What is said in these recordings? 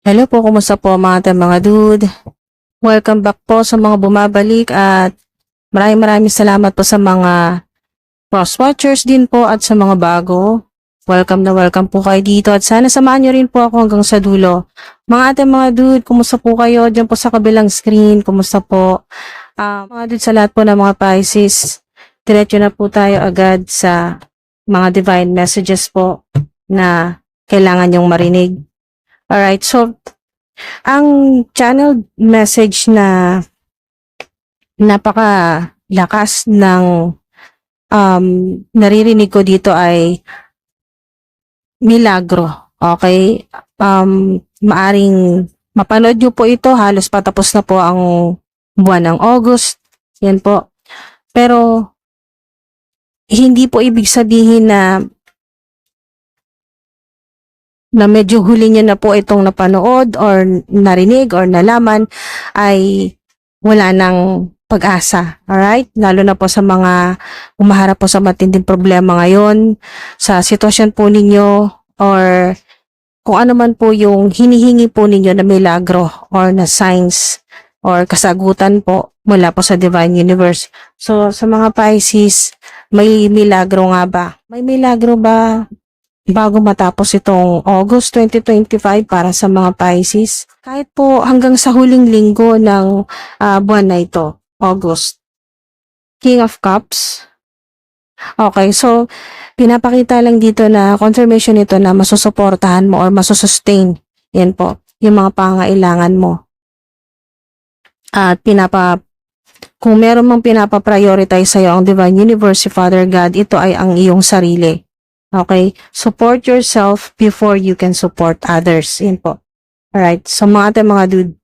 Hello po, kumusta po mga ating mga dude? Welcome back po sa mga bumabalik at maraming maraming salamat po sa mga cross-watchers din po at sa mga bago. Welcome na welcome po kayo dito at sana samahan nyo rin po ako hanggang sa dulo. Mga ating mga dude, kumusta po kayo dyan po sa kabilang screen? Kumusta po? Ah, mga dude sa lahat po ng mga Pisces, diretso na po tayo agad sa mga divine messages po na kailangan nyong marinig. Alright, so ang channel message na napaka lakas ng um, naririnig ko dito ay milagro. Okay? Um, maaring mapanood nyo po ito. Halos patapos na po ang buwan ng August. Yan po. Pero hindi po ibig sabihin na na medyo huli niya na po itong napanood or narinig or nalaman ay wala nang pag-asa. Alright? Lalo na po sa mga umaharap po sa matinding problema ngayon, sa sitwasyon po ninyo or kung ano man po yung hinihingi po ninyo na milagro or na signs or kasagutan po mula po sa Divine Universe. So, sa mga Pisces, may milagro nga ba? May milagro ba bago matapos itong August 2025 para sa mga Pisces. Kahit po hanggang sa huling linggo ng ah, buwan na ito, August. King of Cups. Okay, so pinapakita lang dito na confirmation nito na masusuportahan mo or masusustain. Yan po, yung mga pangailangan mo. At pinapa kung meron mang pinapa-prioritize sa'yo ang Divine Universe, si Father God, ito ay ang iyong sarili. Okay? Support yourself before you can support others. Yan po. Alright. So mga ate mga dude,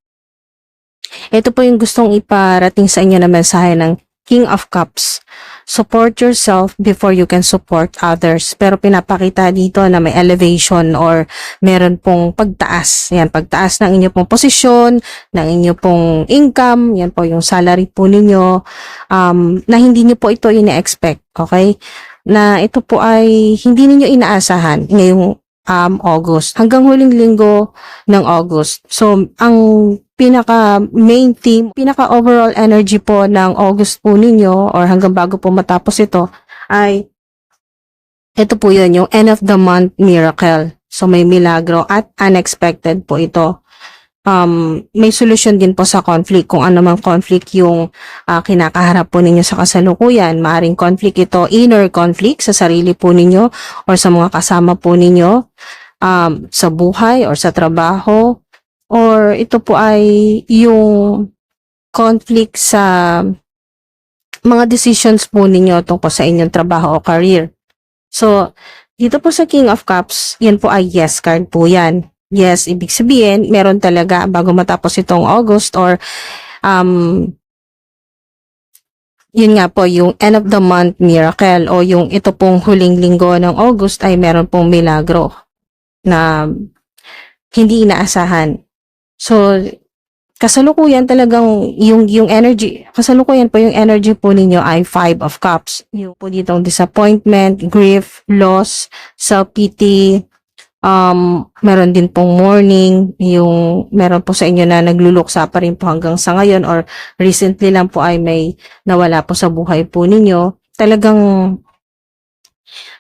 ito po yung gustong iparating sa inyo na mensahe ng King of Cups. Support yourself before you can support others. Pero pinapakita dito na may elevation or meron pong pagtaas. Yan, pagtaas ng inyo pong posisyon, ng inyo pong income, yan po yung salary po ninyo, um, na hindi nyo po ito ine-expect. Okay? Na ito po ay hindi ninyo inaasahan ngayong um, August hanggang huling linggo ng August. So, ang pinaka main theme, pinaka overall energy po ng August po ninyo or hanggang bago po matapos ito ay ito po yun, yung end of the month miracle. So, may milagro at unexpected po ito um, may solusyon din po sa conflict kung ano mang conflict yung ah, kinakaharap po ninyo sa kasalukuyan. Maaring conflict ito, inner conflict sa sarili po ninyo or sa mga kasama po ninyo um, sa buhay or sa trabaho or ito po ay yung conflict sa mga decisions po ninyo tungkol sa inyong trabaho o career. So, dito po sa King of Cups, yan po ay yes card po yan. Yes, ibig sabihin, meron talaga bago matapos itong August or um, yun nga po, yung end of the month miracle o yung ito pong huling linggo ng August ay meron pong milagro na hindi inaasahan. So, kasalukuyan talagang yung yung energy, kasalukuyan po yung energy po ninyo ay five of cups. Yung po ditong disappointment, grief, loss, self-pity, um, meron din pong mourning, yung meron po sa inyo na nagluluksa pa rin po hanggang sa ngayon or recently lang po ay may nawala po sa buhay po ninyo. Talagang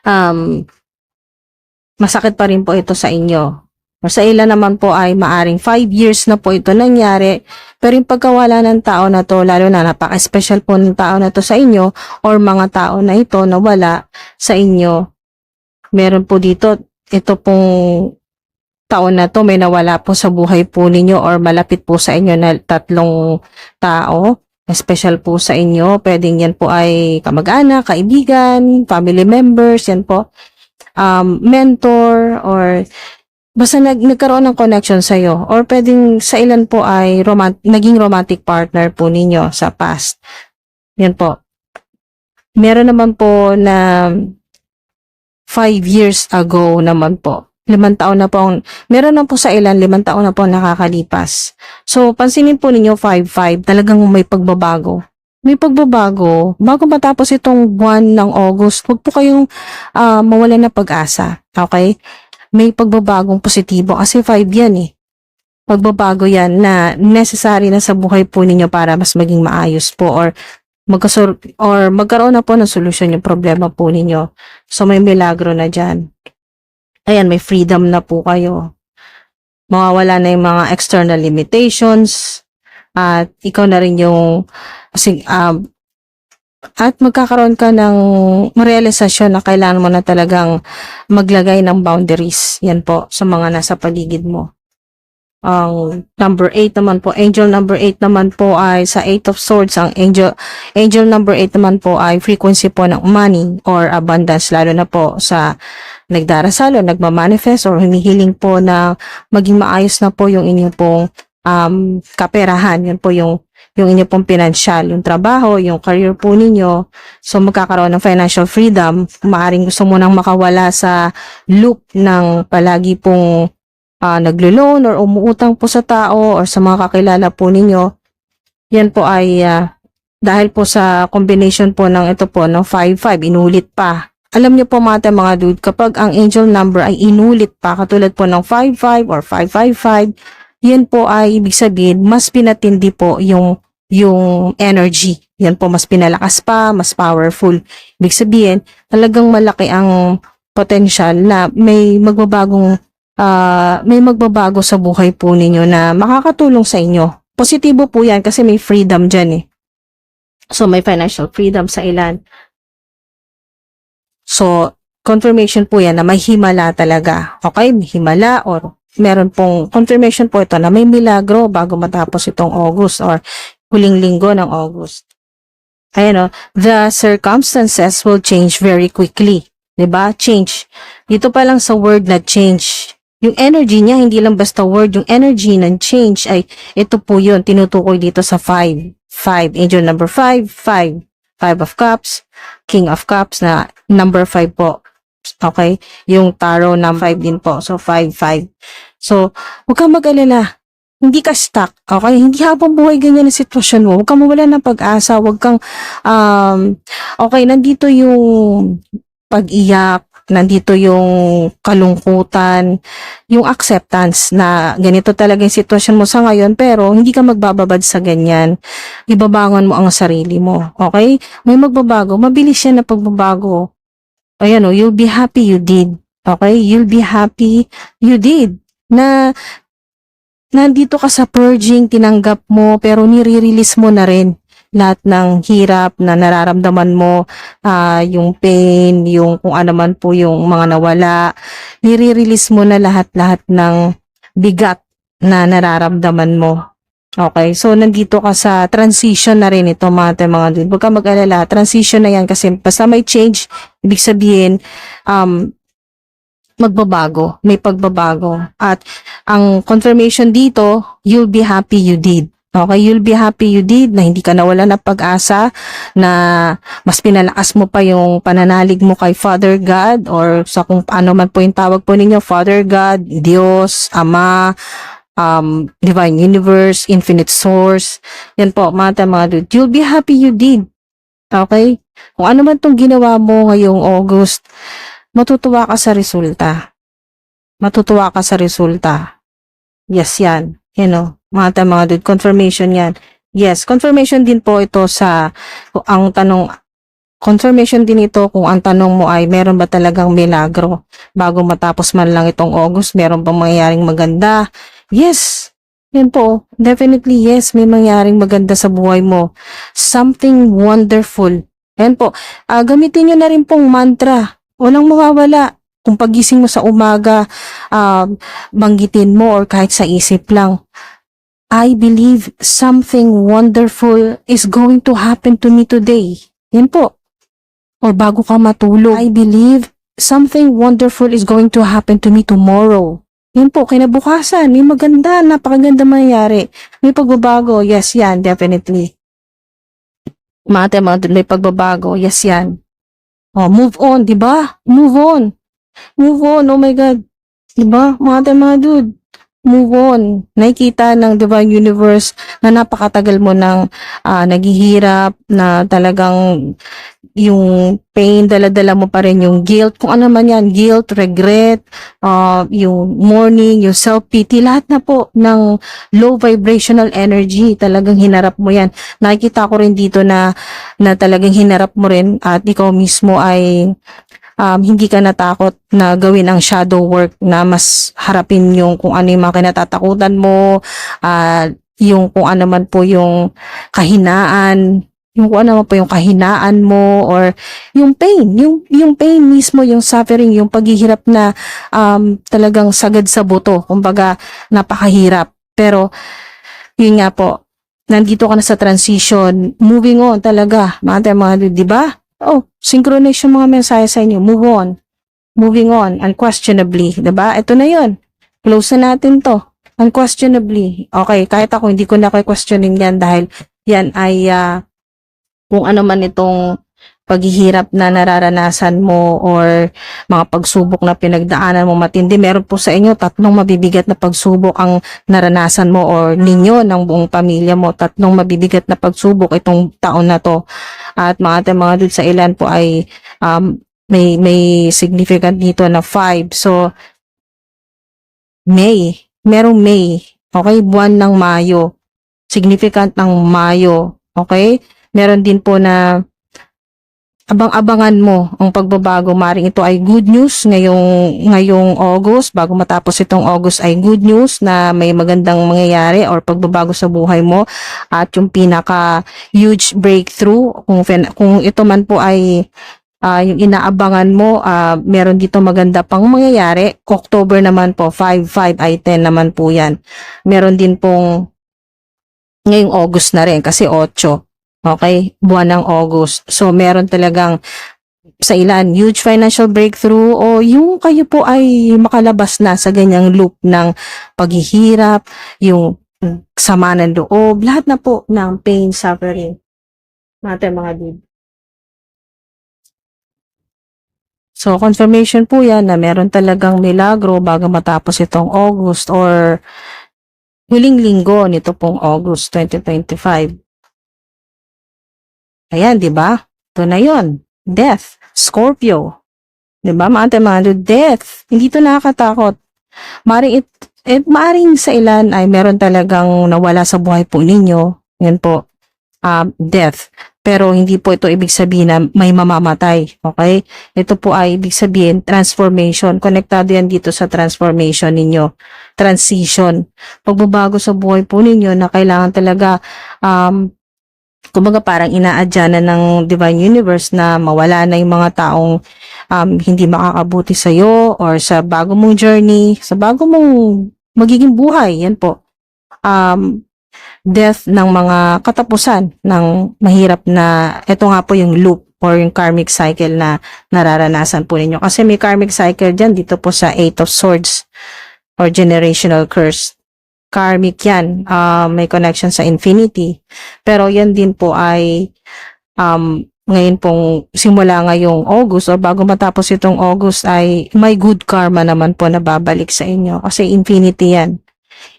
um, masakit pa rin po ito sa inyo. Sa ilan naman po ay maaring 5 years na po ito nangyari. Pero yung pagkawala ng tao na to, lalo na napaka-special po ng tao na to sa inyo or mga tao na ito na wala sa inyo, meron po dito, ito pong taon na to may nawala po sa buhay po ninyo or malapit po sa inyo na tatlong tao. Special po sa inyo. Pwedeng yan po ay kamag-anak, kaibigan, family members, yan po. Um, mentor or basta nag, nagkaroon ng connection sa iyo or pwedeng sa ilan po ay romant, naging romantic partner po ninyo sa past. Yan po. Meron naman po na five years ago naman po. Limang taon na po, meron na po sa ilan, limang taon na po nakakalipas. So, pansinin po ninyo 5-5, talagang may pagbabago. May pagbabago. Bago matapos itong buwan ng August, huwag po kayong ah, mawalan ng pag-asa. Okay? May pagbabagong positibo kasi 5 yan eh. pagbabago yan na necessary na sa buhay po ninyo para mas maging maayos po or magkasur or magkaroon na po ng solusyon yung problema po ninyo. So may milagro na dyan. Ayan, may freedom na po kayo. Mawawala na yung mga external limitations at ikaw na rin yung kasi, um, at magkakaroon ka ng realisasyon na kailangan mo na talagang maglagay ng boundaries. Yan po sa mga nasa paligid mo. Ang number 8 naman po, angel number 8 naman po ay sa 8 of swords. Ang angel angel number 8 naman po ay frequency po ng money or abundance lalo na po sa nagdarasal o nagmamanifest or humihiling po na maging maayos na po yung inyong pong um, kaperahan. Yun po yung yung inyong pong financial, yung trabaho, yung career po ninyo. So magkakaroon ng financial freedom. Maaring gusto mo nang makawala sa loop ng palagi pong uh, naglo-loan or umuutang po sa tao or sa mga kakilala po ninyo. Yan po ay ah, dahil po sa combination po ng ito po ng 5-5, inulit pa. Alam niyo po mga mga dude, kapag ang angel number ay inulit pa, katulad po ng 5-5 or 5-5-5, yan po ay ibig sabihin, mas pinatindi po yung yung energy. Yan po, mas pinalakas pa, mas powerful. Ibig sabihin, talagang malaki ang potential na may magbabagong ah, may magbabago sa buhay po ninyo na makakatulong sa inyo. Positibo po yan kasi may freedom dyan eh. So, may financial freedom sa ilan. So, confirmation po yan na may himala talaga. Okay? May himala or meron pong confirmation po ito na may milagro bago matapos itong August or huling linggo ng August. Ayan o, the circumstances will change very quickly. ba? Change. Dito pa lang sa word na change. Yung energy niya, hindi lang basta word, yung energy ng change ay, ito po yun, tinutukoy dito sa 5. 5, angel number 5, 5. 5 of cups, king of cups na number 5 po. Okay? Yung tarot na 5 din po. So, 5, 5. So, huwag kang mag-alala. Hindi ka stuck. Okay? Hindi habang buhay ganyan ang sitwasyon mo. Huwag kang mawala ng pag-asa. Huwag kang, um, okay, nandito yung pag-iyak, nandito yung kalungkutan, yung acceptance na ganito talaga yung sitwasyon mo sa ngayon pero hindi ka magbababad sa ganyan. Ibabangon mo ang sarili mo. Okay? May magbabago. Mabilis yan na pagbabago. Ayan o, you'll be happy you did. Okay? You'll be happy you did. Na nandito ka sa purging, tinanggap mo, pero nire-release mo na rin lahat ng hirap na nararamdaman mo, ah, yung pain, yung kung ano man po yung mga nawala, nire-release mo na lahat-lahat ng bigat na nararamdaman mo. Okay, so nandito ka sa transition na rin ito mga te- mga dude. Huwag ka mag-alala, transition na yan kasi basta may change, ibig sabihin, um, magbabago, may pagbabago. At ang confirmation dito, you'll be happy you did. Okay, you'll be happy you did na hindi ka nawala ng pag-asa na mas pinalakas mo pa yung pananalig mo kay Father God or sa kung ano man po yung tawag po ninyo, Father God, Diyos, Ama, um, Divine Universe, Infinite Source. Yan po, mga mga dude. You'll be happy you did. Okay? Kung ano man tong ginawa mo ngayong August, matutuwa ka sa resulta. Matutuwa ka sa resulta. Yes, yan. You know, mga ta- mga dude, confirmation yan. Yes, confirmation din po ito sa ang tanong confirmation din ito kung ang tanong mo ay meron ba talagang milagro bago matapos man lang itong August, meron bang mangyayaring maganda? Yes. Yan po. Definitely yes, may mangyaring maganda sa buhay mo. Something wonderful. Yan po. Ah, gamitin nyo na rin pong mantra. Walang mawawala. Kung pagising mo sa umaga, um, banggitin mo or kahit sa isip lang. I believe something wonderful is going to happen to me today. Yan po. Or bago ka matulog, I believe something wonderful is going to happen to me tomorrow. Yan po, kinabukasan, may maganda, napakaganda mangyayari. May pagbabago, yes yan, definitely. Mate, may pagbabago, yes yan. Oh, move on, di ba? Move on. Move on, oh my God. Di ba? Mga tayo, mga dude. move on. Nakikita ng Divine Universe na napakatagal mo nang ah, naghihirap, na talagang yung pain, dala-dala mo pa rin yung guilt, kung ano man yan, guilt, regret, ah, yung mourning, yung self-pity, lahat na po ng low vibrational energy, talagang hinarap mo yan. Nakikita ko rin dito na, na talagang hinarap mo rin at ikaw mismo ay um, hindi ka natakot na gawin ang shadow work na mas harapin yung kung ano yung mga kinatatakutan mo, ah, yung kung ano man po yung kahinaan, yung kung ano man po yung kahinaan mo or yung pain, yung yung pain mismo, yung suffering, yung paghihirap na um, talagang sagad sa buto, kumbaga napakahirap. Pero yun nga po, nandito ka na sa transition, moving on talaga, mga mga di ba? Oh, synchronize yung mga mensahe sa inyo. Move on. Moving on, unquestionably. ba? Ito na yon. Close na natin to. Unquestionably. Okay, kahit ako hindi ko na questioning yan dahil yan ay ah, kung ano man itong paghihirap na nararanasan mo or mga pagsubok na pinagdaanan mo matindi. Meron po sa inyo tatlong mabibigat na pagsubok ang naranasan mo or ninyo ng buong pamilya mo. Tatlong mabibigat na pagsubok itong taon na to. At mga ate, mga dude sa ilan po ay um, may may significant dito na 5. So, May. Merong May. Okay? Buwan ng Mayo. Significant ng Mayo. Okay? Meron din po na abang-abangan mo ang pagbabago. Maring ito ay good news ngayong, ngayong August. Bago matapos itong August ay good news na may magandang mangyayari or pagbabago sa buhay mo. At yung pinaka huge breakthrough, kung, kung ito man po ay ah, yung inaabangan mo, ah, meron dito maganda pang mangyayari. October naman po, 5, 5 ay 10 naman po yan. Meron din pong ngayong August na rin kasi 8. Okay? Buwan ng August. So, meron talagang sa ilan, huge financial breakthrough o yung kayo po ay makalabas na sa ganyang loop ng paghihirap, yung sama ng loob, lahat na po ng pain, suffering. Mga mga dude. So, confirmation po yan na meron talagang milagro bago matapos itong August or huling linggo nito pong August 2025. Ayan, di ba? Ito na yon Death. Scorpio. Di ba? Mga dude, death. Hindi to nakakatakot. Maring it, eh, maaring sa ilan ay meron talagang nawala sa buhay po ninyo. Yan po. Um, death. Pero hindi po ito ibig sabihin na may mamamatay. Okay? Ito po ay ibig sabihin transformation. Konektado yan dito sa transformation ninyo. Transition. Pagbabago sa buhay po ninyo na kailangan talaga um, kumbaga parang inaadya na ng Divine Universe na mawala na yung mga taong um, hindi makakabuti sa iyo or sa bago mong journey, sa bago mong magiging buhay. Yan po. Um, death ng mga katapusan ng mahirap na, ito nga po yung loop or yung karmic cycle na nararanasan po ninyo. Kasi may karmic cycle dyan dito po sa Eight of Swords or generational curse. Karmic yan. Ah, may connection sa infinity. Pero yan din po ay um, ngayon pong simula ngayong August or bago matapos itong August ay may good karma naman po na babalik sa inyo. Kasi infinity yan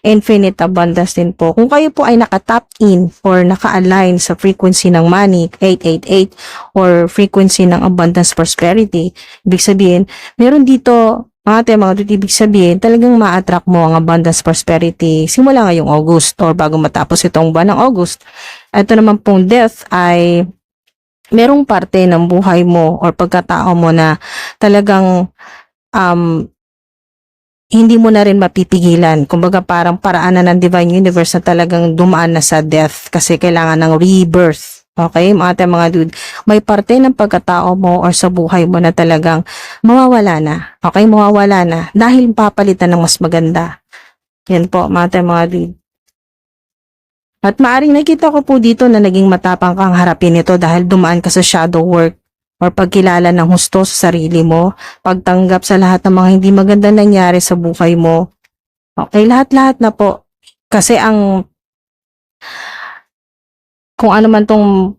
infinite abundance din po. Kung kayo po ay nakatap in or naka-align sa frequency ng money, 888, or frequency ng abundance prosperity, ibig sabihin, meron dito, ate, mga duty, ibig sabihin, talagang ma-attract mo ang abundance prosperity simula ngayong August or bago matapos itong buwan ng August. Ito naman pong death ay merong parte ng buhay mo or pagkatao mo na talagang um, hindi mo na rin mapipigilan. Kumbaga parang paraan na ng Divine Universe na talagang dumaan na sa death kasi kailangan ng rebirth. Okay, mga ate, mga dude, may parte ng pagkatao mo or sa buhay mo na talagang mawawala na. Okay, mawawala na dahil papalitan ng mas maganda. Yan po, mga ate, mga dude. At maaring nakita ko po dito na naging matapang kang harapin ito dahil dumaan ka sa shadow work or pagkilala ng husto sa sarili mo, pagtanggap sa lahat ng mga hindi maganda nangyari sa buhay mo. Okay, lahat-lahat na po. Kasi ang kung ano man tong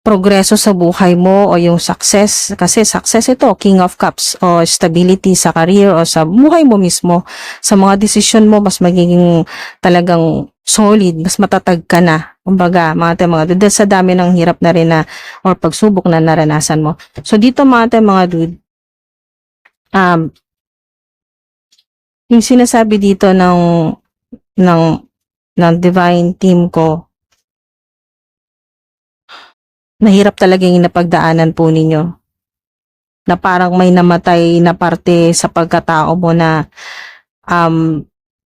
progreso sa buhay mo o yung success. Kasi success ito king of cups o stability sa career o sa buhay mo mismo. Sa mga desisyon mo mas magiging talagang solid mas matatag ka na. Kumbaga mga tayo mga dude sa dami ng hirap na rin na or pagsubok na naranasan mo. So dito mga tayo mga dude um yung sinasabi dito ng ng ng divine team ko nahirap talaga yung napagdaanan po ninyo. Na parang may namatay na parte sa pagkatao mo na um,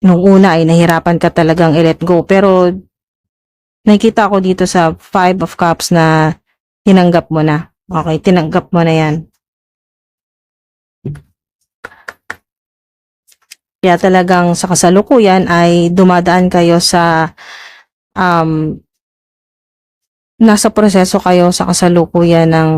nung una ay nahirapan ka talagang i-let go. Pero nakikita ko dito sa Five of Cups na tinanggap mo na. Okay, tinanggap mo na yan. Kaya talagang sa kasalukuyan ay dumadaan kayo sa um, nasa proseso kayo sa kasalukuyan ng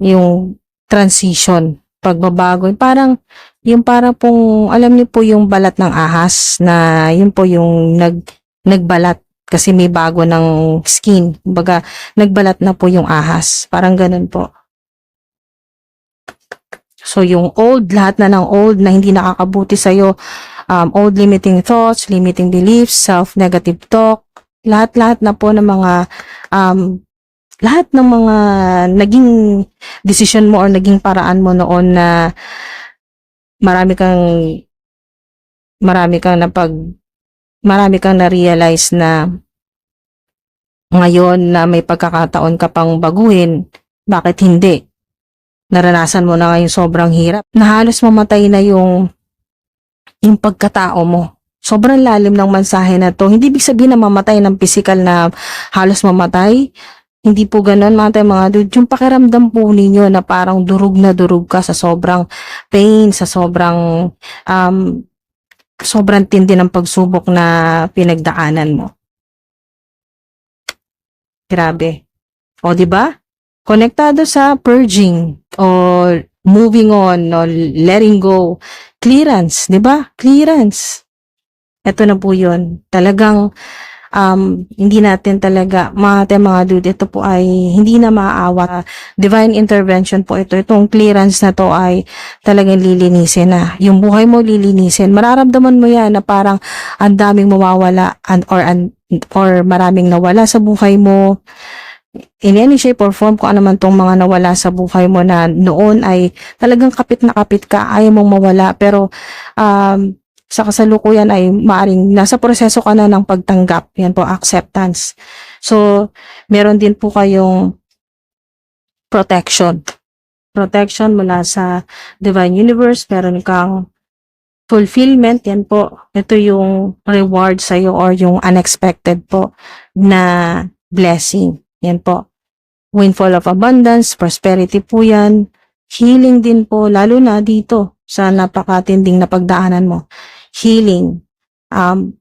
yung transition, pagbabago. Parang, yung parang pong, alam niyo po yung balat ng ahas na yun po yung nag, nagbalat kasi may bago ng skin. Kumbaga, nagbalat na po yung ahas. Parang ganun po. So, yung old, lahat na ng old na hindi nakakabuti sa'yo, um, old limiting thoughts, limiting beliefs, self-negative talk, lahat-lahat na po ng mga um, lahat ng mga naging decision mo or naging paraan mo noon na marami kang marami kang napag marami kang na-realize na ngayon na may pagkakataon ka pang baguhin, bakit hindi? Naranasan mo na ngayon sobrang hirap. Na halos mamatay na yung yung pagkatao mo sobrang lalim ng mensahe na to. Hindi ibig sabihin na mamatay ng physical na halos mamatay. Hindi po ganun mga tayo mga dude. Yung pakiramdam po ninyo na parang durug na durug ka sa sobrang pain, sa sobrang um, sobrang tindi ng pagsubok na pinagdaanan mo. Grabe. O, di ba? Konektado sa purging o moving on o letting go. Clearance, di ba? Clearance. Ito na po yun. Talagang um, hindi natin talaga, mga mga dude, ito po ay hindi na maaawa. Divine intervention po ito. Itong clearance na to ay talagang lilinisin na. Yung buhay mo lilinisin. Mararamdaman mo yan na parang ang daming mawawala and, or, and, or maraming nawala sa buhay mo in any shape or form kung ano man tong mga nawala sa buhay mo na noon ay talagang kapit na kapit ka, ayaw mong mawala. Pero um, sa kasalukuyan ay maaring nasa proseso ka na ng pagtanggap. Yan po, acceptance. So, meron din po kayong protection. Protection mula sa divine universe. Meron kang fulfillment. Yan po. Ito yung reward sa'yo or yung unexpected po na blessing. Yan po. Windfall of abundance, prosperity po yan. Healing din po, lalo na dito sa napakatinding na pagdaanan mo healing, um,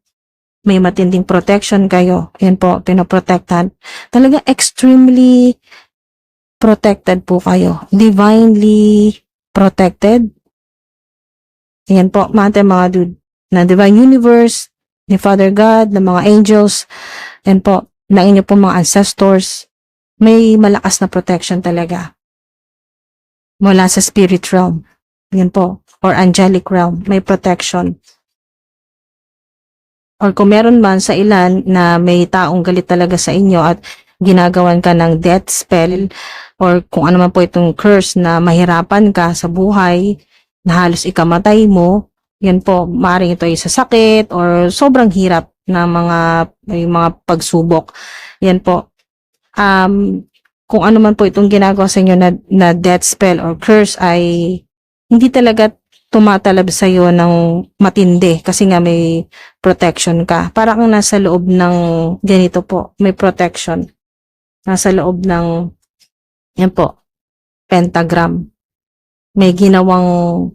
may matinding protection kayo. Yan po, pinoprotektan. Talaga extremely protected po kayo. Divinely protected. Yan po, mga mga dude, na divine universe, ni Father God, ng mga angels, yan po, ng inyo po mga ancestors, may malakas na protection talaga. Mula sa spirit realm. Yan po, or angelic realm, may protection or kung meron man sa ilan na may taong galit talaga sa inyo at ginagawan ka ng death spell or kung ano man po itong curse na mahirapan ka sa buhay na halos ikamatay mo, yan po, maaaring ito ay sa sakit or sobrang hirap na mga mga pagsubok. Yan po. Um, kung ano man po itong ginagawa sa inyo na, na death spell or curse ay hindi talaga tumatalab sa iyo ng matindi kasi nga may protection ka. Para kang nasa loob ng ganito po, may protection. Nasa loob ng yan po, pentagram. May ginawang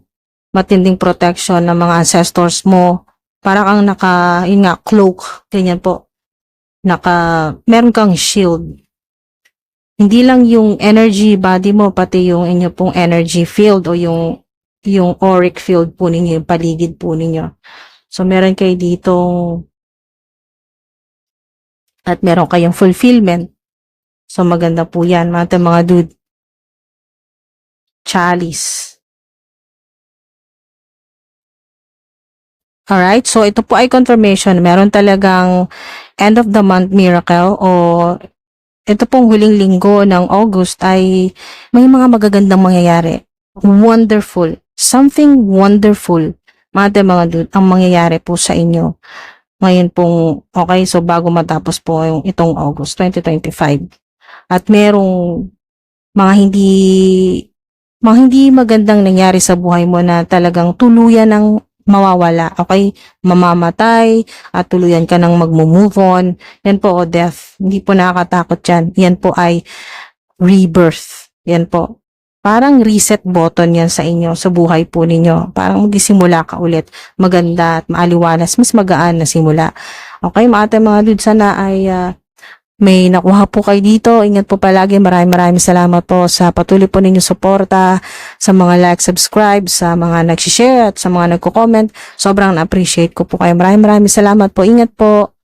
matinding protection ng mga ancestors mo. Para kang naka, yun nga, cloak, ganyan po. Naka, meron kang shield. Hindi lang yung energy body mo, pati yung inyo pong energy field o yung yung auric field po ninyo, yung paligid po ninyo. So, meron kayo dito at meron kayong fulfillment. So, maganda po yan, mga, mga dude. Chalice. Alright, so ito po ay confirmation. Meron talagang end of the month miracle o ito pong huling linggo ng August ay may mga magagandang mangyayari. Wonderful. Something wonderful. Mga mga dude, ang mangyayari po sa inyo. Ngayon pong, okay, so bago matapos po yung itong August 2025. At merong mga hindi mga hindi magandang nangyari sa buhay mo na talagang tuluyan ng mawawala, okay? Mamamatay, at tuluyan ka nang magmo-move on. Yan po, o death. Hindi po nakakatakot yan. Yan po ay rebirth. Yan po. Parang reset button yan sa inyo, sa buhay po ninyo. Parang magsisimula ka ulit. Maganda at maaliwalas. Mas magaan na simula. Okay, mga ate, mga dude, sana ay ah, may nakuha po kayo dito. Ingat po palagi. Maraming maraming salamat po sa patuloy po ninyo suporta, sa mga like, subscribe, sa mga nag-share at sa mga nagko-comment. Sobrang na-appreciate ko po kayo. Maraming maraming salamat po. Ingat po.